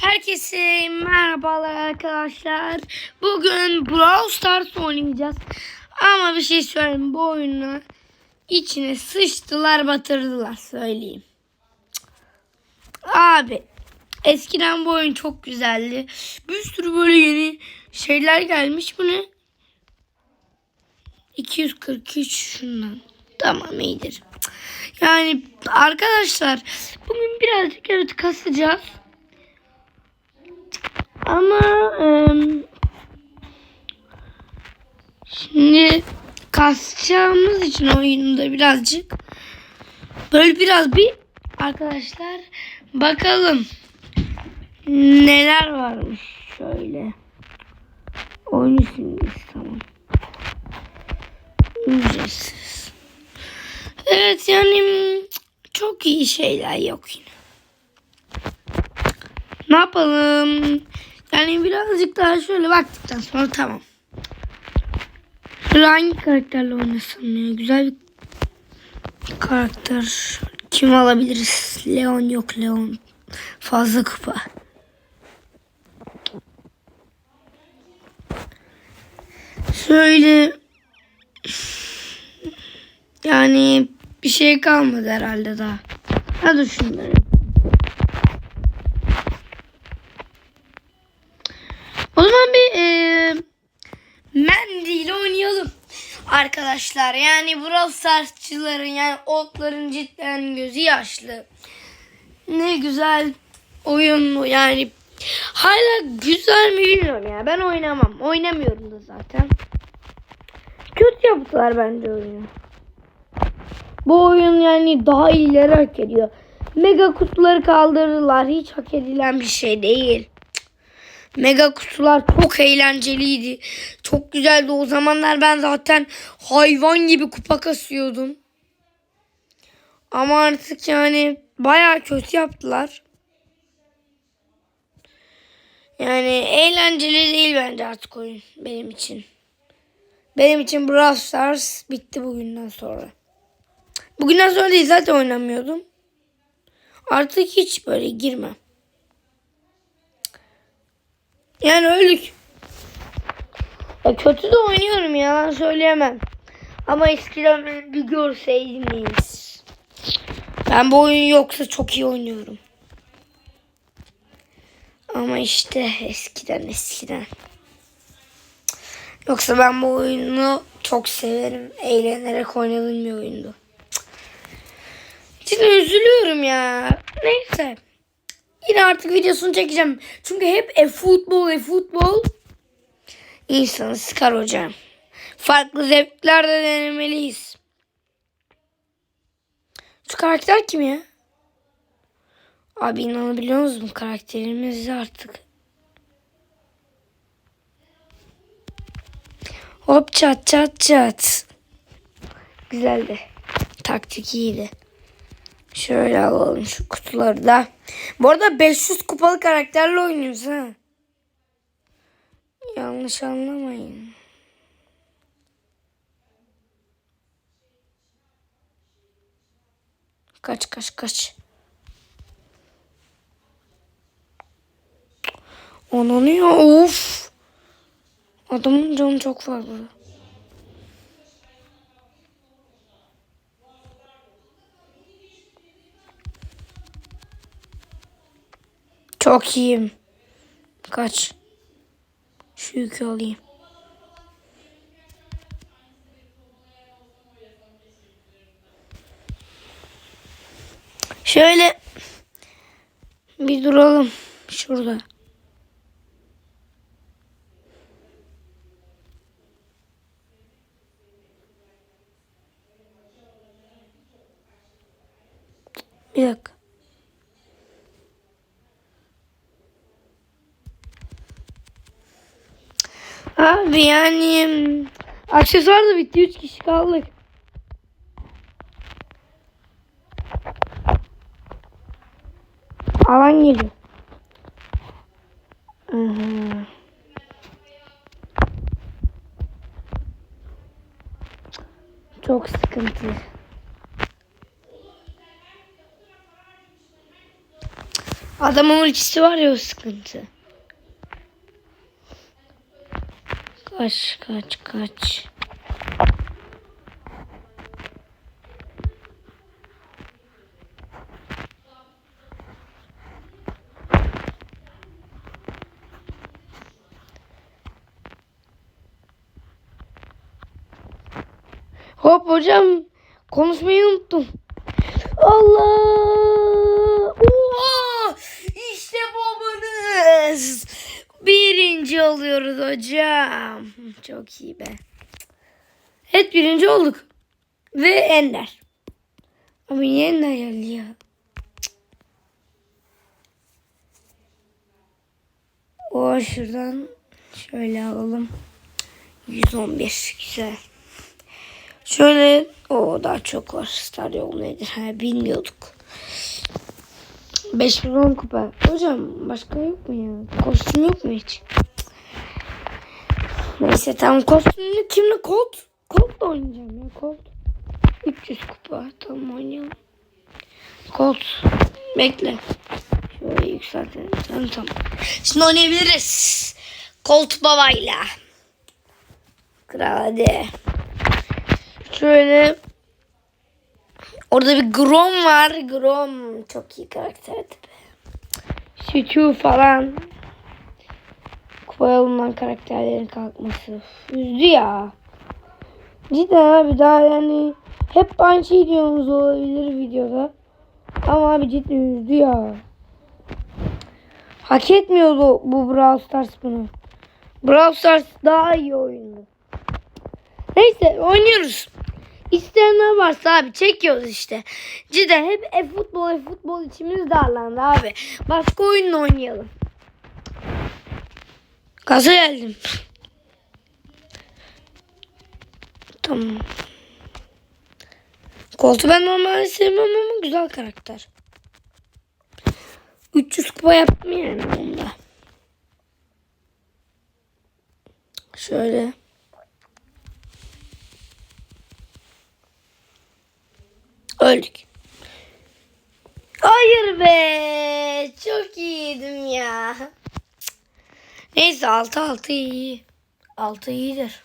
Herkese merhabalar arkadaşlar. Bugün Brawl Stars oynayacağız. Ama bir şey söyleyeyim bu oyunu içine sıçtılar batırdılar söyleyeyim. Abi eskiden bu oyun çok güzeldi. Bir sürü böyle yeni şeyler gelmiş. Bu ne? 243 şundan. Tamam iyidir. Yani arkadaşlar bugün birazcık evet kasacağız. Ama em, şimdi kasacağımız için oyunda birazcık böyle biraz bir arkadaşlar bakalım neler varmış şöyle. Oyun simgesi tamam. Ücretsiz. Evet yani çok iyi şeyler yok yine. Ne yapalım? Yani birazcık daha şöyle baktıktan sonra tamam. Şöyle hangi karakterle oynasam ya? Güzel bir karakter. Kim alabiliriz? Leon yok Leon. Fazla kupa. Şöyle yani bir şey kalmadı herhalde daha. Hadi şunları. O zaman bir e, Mandy ile oynayalım. Arkadaşlar yani Brawl Stars'çıların yani otların cidden gözü yaşlı. Ne güzel oyun yani. Hala güzel mi bilmiyorum ya. Ben oynamam. Oynamıyorum da zaten. Kötü yaptılar bence oyunu. Bu oyun yani daha iyileri hak ediyor. Mega kutuları kaldırdılar. Hiç hak edilen bir şey değil. Mega kutular çok eğlenceliydi. Çok güzeldi. O zamanlar ben zaten hayvan gibi kupa kasıyordum. Ama artık yani bayağı kötü yaptılar. Yani eğlenceli değil bence artık oyun benim için. Benim için Brawl Stars bitti bugünden sonra. Bugünden sonra değil zaten oynamıyordum. Artık hiç böyle girmem. Yani öldük. Ya kötü de oynuyorum yalan söyleyemem. Ama eskiden bir görseydiniz. Ben bu oyun yoksa çok iyi oynuyorum. Ama işte eskiden eskiden. Yoksa ben bu oyunu çok severim. Eğlenerek oynadığım bir oyundu. Cidden üzülüyorum ya. Neyse. Yine artık videosunu çekeceğim. Çünkü hep e futbol e futbol. İnsanı sıkar hocam. Farklı zevkler de denemeliyiz. Şu karakter kim ya? Abi inanabiliyor musun karakterimiz artık. Hop çat çat çat. Güzeldi. Taktik iyiydi. Şöyle alalım şu kutuları da. Bu arada 500 kupalı karakterle oynuyoruz ha. Yanlış anlamayın. Kaç kaç kaç. Onanıyor. Of. Adamın canı çok fazla. Çok iyiyim. Kaç. Şu yükü alayım. Şöyle bir duralım şurada. Bir dakika. Abi yani aksesuar da bitti. 3 kişi kaldık. Alan geliyor. Çok sıkıntı. Adamın ultisi var ya o sıkıntı. Kaç kaç kaç. Hop hocam konuşmayı unuttum. Allah! Oha! İşte babanız. Birinci oluyoruz hocam. Çok iyi be. Evet birinci olduk. Ve Ender. Ama niye Ender geldi ya? O şuradan şöyle alalım. 111 güzel. Şöyle o daha çok var. Star yol nedir? Ha, bilmiyorduk. 5 milyon kupa. Hocam başka yok mu ya? Kostüm yok mu hiç? Neyse tamam kostümlü kimle Colt? Colt'la oynayacağım ya Colt. 300 kupa. Tamam oynayalım. Colt. Bekle. Şöyle yükseltelim. Tamam tamam. Şimdi oynayabiliriz. Colt babayla. Kral hadi. Şöyle Orada bir Grom var. Grom çok iyi karakterdi be. Sütü falan. Kupaya alınan karakterlerin kalkması. Üzdü ya. Cidden abi daha yani hep aynı şey diyorsunuz olabilir videoda. Ama abi cidden üzdü ya. Hak etmiyordu bu Brawl Stars bunu. Brawl Stars daha iyi oyundu. Neyse oynuyoruz. İsteyenler varsa abi çekiyoruz işte. Cidden hep e-futbol e-futbol içimiz darlandı abi. Başka oyunla oynayalım. Gaza geldim. Tamam. Koltu ben normalde sevmem ama güzel karakter. 300 kupa yaptım yani onda. Şöyle. Öldük. Hayır be. Çok iyiydim ya. Neyse 6-6 iyi. 6 iyidir.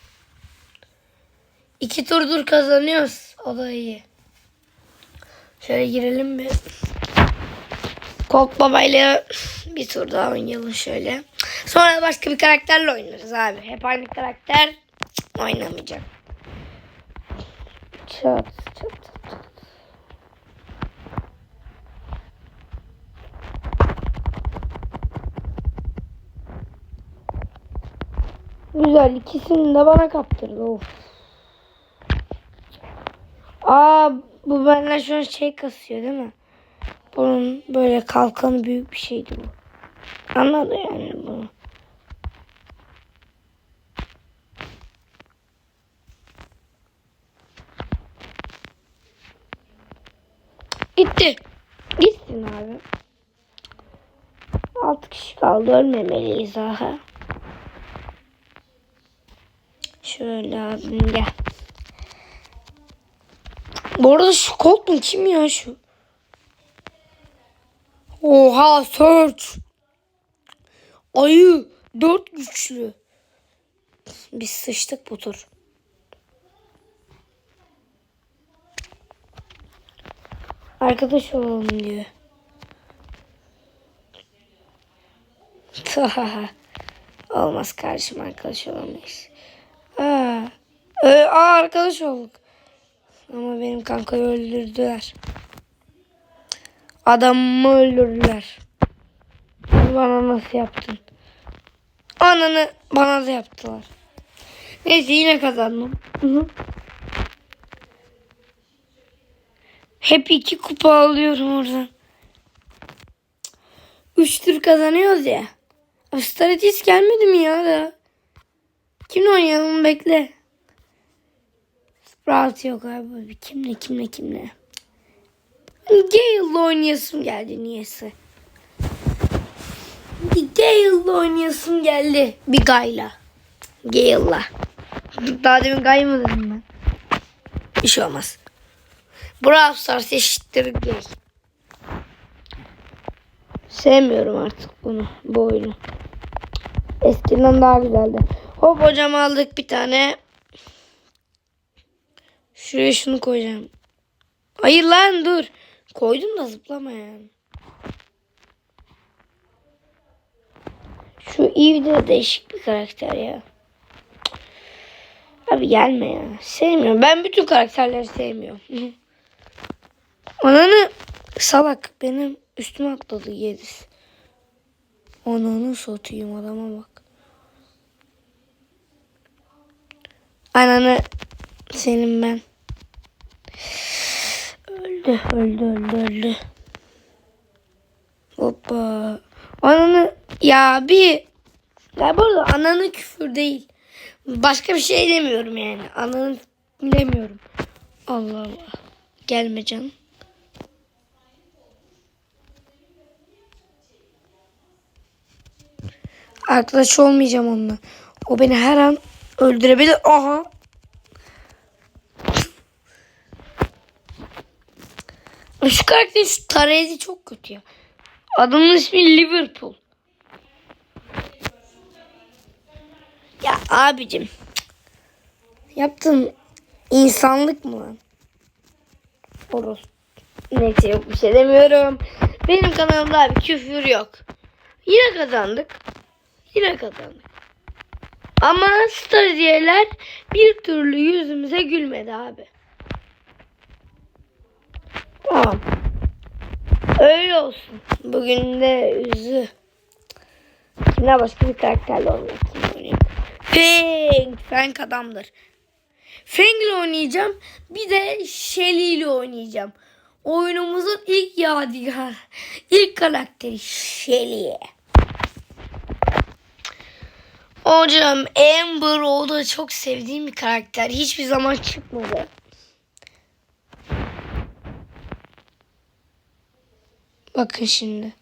İki turdur kazanıyoruz. O da iyi. Şöyle girelim bir. Colt babayla bir tur daha oynayalım şöyle. Sonra başka bir karakterle oynarız abi. Hep aynı karakter oynamayacak. Çat çat çat. Güzel ikisini de bana kaptırdı. Of. Aa bu benden şu an şey kasıyor değil mi? Bunun böyle kalkanı büyük bir şeydi bu. Anladı yani bunu. Gitti. Gitsin abi. Altı kişi kaldı. Ölmemeliyiz daha. Şöyle abim gel. Bu arada şu Colton kim ya şu? Oha Search. Ayı. Dört güçlü. Biz sıçtık bu tur. Arkadaş olalım diyor. Olmaz kardeşim arkadaş olamayız. Aa, arkadaş olduk. Ama benim kankayı öldürdüler. Adamımı öldürdüler. Bana nasıl yaptın? Ananı bana da yaptılar. Neyse yine kazandım. Hep iki kupa alıyorum oradan. Üç tur kazanıyoruz ya. Stratis gelmedi mi ya da? Kimle oynayalım bekle. Sprout yok abi. Kimle kimle kimle. Gale'la oynayasım geldi niyeyse. Gale'la oynayasım geldi. Bir Gayla. Gale'la. Daha demin Gay mı dedim ben? Bir şey olmaz. Brawl Stars eşittir Gale. Sevmiyorum artık bunu. Bu oyunu. Eskiden daha güzeldi. Hop hocam aldık bir tane. Şuraya şunu koyacağım. Hayır lan dur. Koydum da zıplama yani. Şu Eve de değişik bir karakter ya. Abi gelme ya. Sevmiyorum. Ben bütün karakterleri sevmiyorum. Ananı salak benim üstüme atladı Yediz. Ananı satayım adama bak. Ananı senin ben. Öldü öldü öldü öldü. Hoppa. Ananı ya bir ya burada ananı küfür değil. Başka bir şey demiyorum yani. Ananı demiyorum. Allah Allah. Gelme canım. Arkadaş olmayacağım onunla. O beni her an öldürebilir. Aha. Şu karakterin şu tarayıcı çok kötü ya. Adamın ismi Liverpool. Ya abicim. Yaptığın insanlık mı lan? Oros. Neyse yok bir şey demiyorum. Benim kanalımda abi küfür yok. Yine kazandık. Yine kazandık. Ama stajyerler bir türlü yüzümüze gülmedi abi. Tamam. Öyle olsun. Bugün de yüzü. Kimle başka bir karakterle oynamak oynayayım. Feng. Feng adamdır. Feng'le oynayacağım. Bir de Shelly ile oynayacağım. Oyunumuzun ilk yadigar. ilk karakteri Shelly. Hocam Amber o da çok sevdiğim bir karakter. Hiçbir zaman çıkmadı. Bakın şimdi.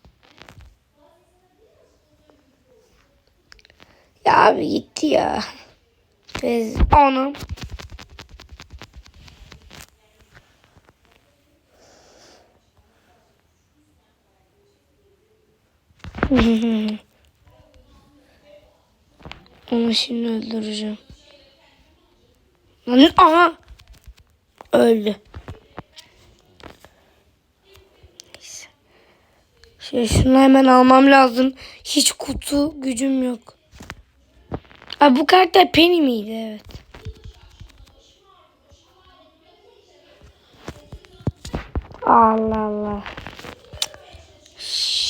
Ya abi gitti ya. Bez anam. Onu şimdi öldüreceğim. Lan aha. Öldü. Şey şunu hemen almam lazım. Hiç kutu gücüm yok. Abi bu karakter Penny miydi? Evet. Allah Allah.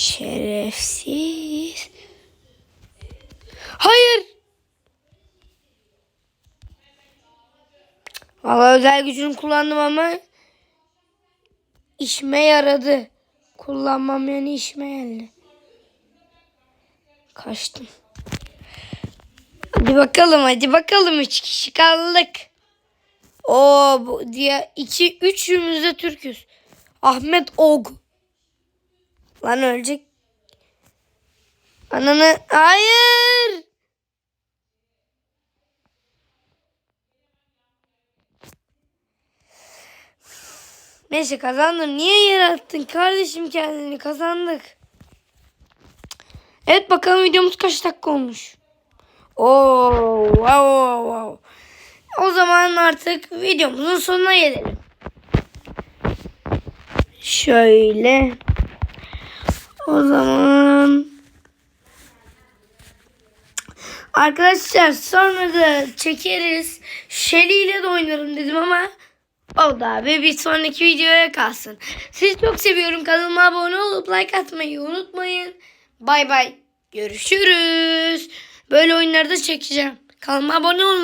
Şerefsiz. Hayır. Valla özel gücünü kullandım ama işime yaradı. Kullanmam yani işime geldi. Kaçtım. Hadi bakalım hadi bakalım üç kişi kaldık. Oo bu diye iki üçümüz de Türküz. Ahmet Og. Lan ölecek. Ananı hayır. Neyse kazandım. Niye yer attın kardeşim kendini kazandık. Evet bakalım videomuz kaç dakika olmuş. Oo, wow, wow. O zaman artık videomuzun sonuna gelelim. Şöyle. O zaman Arkadaşlar sonra da çekeriz. Shelly ile de oynarım dedim ama oldu abi. Bir sonraki videoya kalsın. Sizi çok seviyorum. Kanalıma abone olup like atmayı unutmayın. Bay bay. Görüşürüz. Böyle oyunlarda çekeceğim. Kanalıma abone olun.